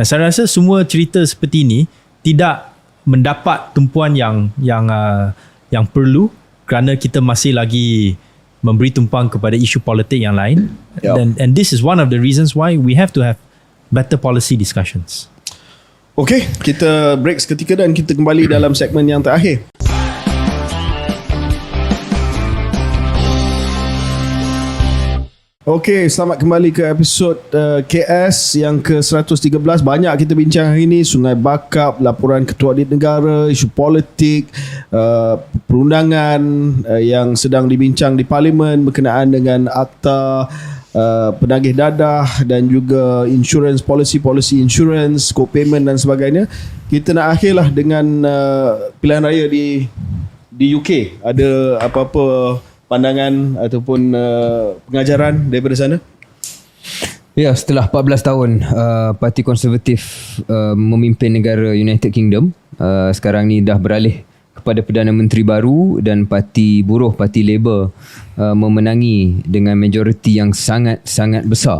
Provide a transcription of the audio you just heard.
Dan saya rasa semua cerita seperti ini tidak mendapat tumpuan yang yang uh, yang perlu kerana kita masih lagi memberi tumpuan kepada isu politik yang lain. Yup. And and this is one of the reasons why we have to have better policy discussions. Okey, kita break seketika dan kita kembali dalam segmen yang terakhir. Okey, selamat kembali ke episod uh, KS yang ke-113. Banyak kita bincang hari ini, Sungai Bakap, laporan Ketua Audit Negara, isu politik, uh, perundangan uh, yang sedang dibincang di Parlimen berkenaan dengan akta uh, penagih dadah dan juga insurance policy, policy insurance, co-payment dan sebagainya. Kita nak akhirlah dengan uh, pilihan raya di di UK. Ada apa-apa pandangan ataupun uh, pengajaran daripada sana? Ya, setelah 14 tahun uh, Parti Konservatif uh, memimpin negara United Kingdom, uh, sekarang ni dah beralih kepada Perdana Menteri baru dan Parti Buruh, Parti Labour uh, memenangi dengan majoriti yang sangat-sangat besar